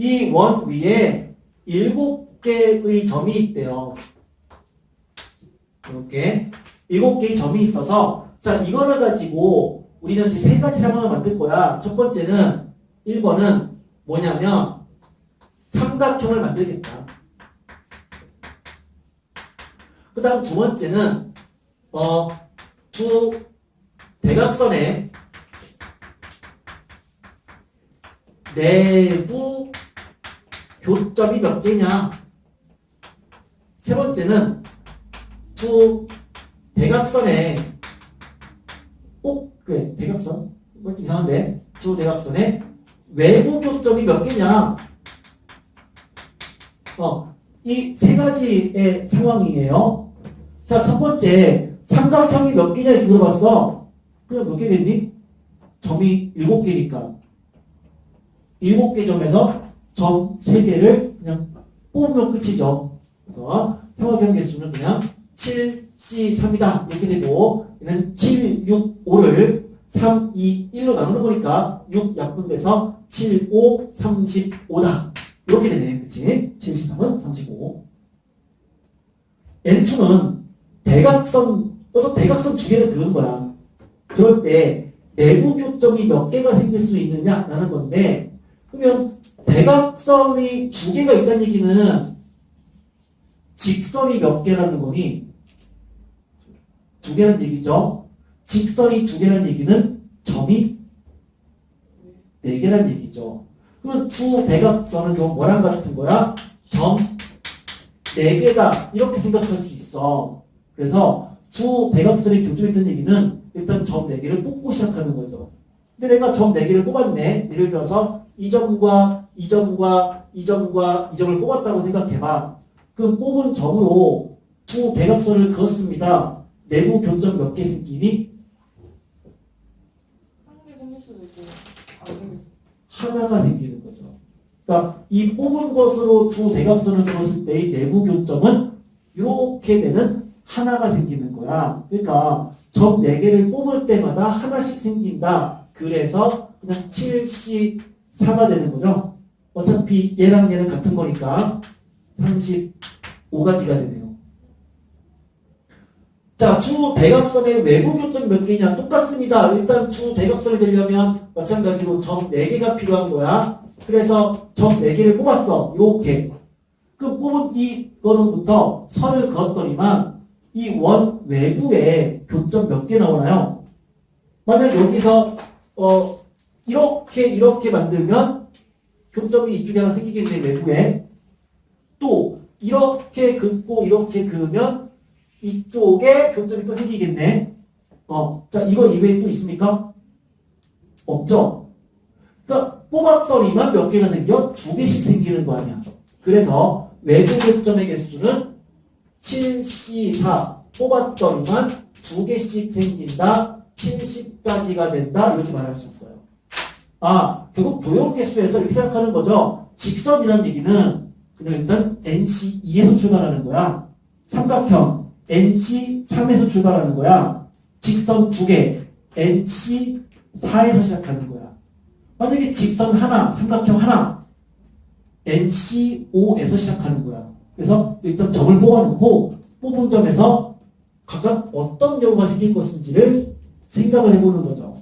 이 원 위에 일곱 개의 점이 있대요. 이렇게 일곱 개의 점이 있어서 자 이거를 가지고 우리는 이제 세 가지 상황을 만들 거야. 첫 번째는 1번은 뭐냐면 삼각형을 만들겠다. 그 다음 두 번째는 어, 두 대각선의 내부 교점이 몇 개냐? 세 번째는 두 대각선의 꼭 그래 대각선 이거 좀 이상한데 두 대각선의 외부 교점이 몇 개냐? 어, 이 세 가지의 상황이에요. 자, 첫 번째 삼각형이 몇 개냐 이렇게 물어봤어. 그냥 몇 개겠니? 점이 일곱 개니까 일곱 개 점에서 점세 개를 그냥 뽑으면 끝이죠. 그래서 삼각형 개수는 그냥 7, C, 3이다 이렇게 되고 얘는 7, 6, 5를 3, 2, 1로 나누는 거니까 6 약분돼서 7, 5, 35다. 이렇게 되네. 그치? 7, 13은 35. N2는 대각선, 그래서 대각선 두 개를 그은 거야. 그럴 때 내부 교점이 몇 개가 생길 수 있느냐라는 건데, 그러면 대각선이 두 개가 있다는 얘기는 직선이 몇 개라는 거니? 두 개라는 얘기죠. 직선이 두 개라는 얘기는 점이 네 개라는 얘기죠. 그러면 두 대각선은 요 뭐랑 같은 거야? 점 네 개다 이렇게 생각할 수 있어. 그래서 두 대각선이 교조했던 얘기는 일단 점 네 개를 뽑고 시작하는 거죠. 근데 내가 점네 개를 뽑았네. 예를 들어서 이 점과 이 점과 이 점과 이 점을 뽑았다고 생각해봐. 그 뽑은 점으로 두 대각선을 그었습니다. 내부 교점 몇 개 생기니? 한 개 생길 수도 있고 하나가 생기는 거죠. 그러니까 이 뽑은 것으로 두 대각선을 그었을 때의 내부 교점은 이렇게 되는 하나가 생기는 거야. 그러니까 점 4개를 뽑을 때마다 하나씩 생긴다. 그래서 그냥 7C 4가 되는 거죠. 어차피 얘랑 얘는 같은 거니까 35가지가 되네요. 자, 두 대각선의 외부 교점 몇 개냐? 똑같습니다. 일단 두 대각선이 되려면 마찬가지로 점 4개가 필요한 거야. 그래서 점 4개를 뽑았어. 요렇게. 그 뽑은 이 거로부터 선을 그었더니만 이 원 외부에 교점 몇 개 나오나요? 만약 여기서 어 이렇게 이렇게 만들면 교점이 이쪽에 하나 생기겠네 외부에 또 이렇게 긋고 이렇게 그으면 이쪽에 교점이 또 생기겠네. 어, 자 이거 이외에 또 있습니까? 없죠. 그러니까 뽑았더니만 몇 개가 생겨? 두 개씩 생기는 거 아니야. 그래서 외부 교점의 개수는 7C4 뽑았더니만 두 개씩 생긴다. 70까지가 된다. 이렇게 말할 수 있어요. 아, 결국 도형 개수에서 이렇게 생각하는 거죠. 직선이라는 얘기는 그냥 일단 NC2에서 출발하는 거야. 삼각형 NC3에서 출발하는 거야. 직선 두개 NC4에서 시작하는 거야. 만약에 직선 하나, 삼각형 하나 NC5에서 시작하는 거야. 그래서 일단 점을 뽑아놓고 뽑은 점에서 각각 어떤 경우가 생길 것인지를 생각을 해보는 거죠.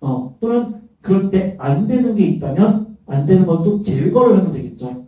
어, 또는 그럴 때 안 되는 게 있다면 안 되는 것도 제거를 하면 되겠죠.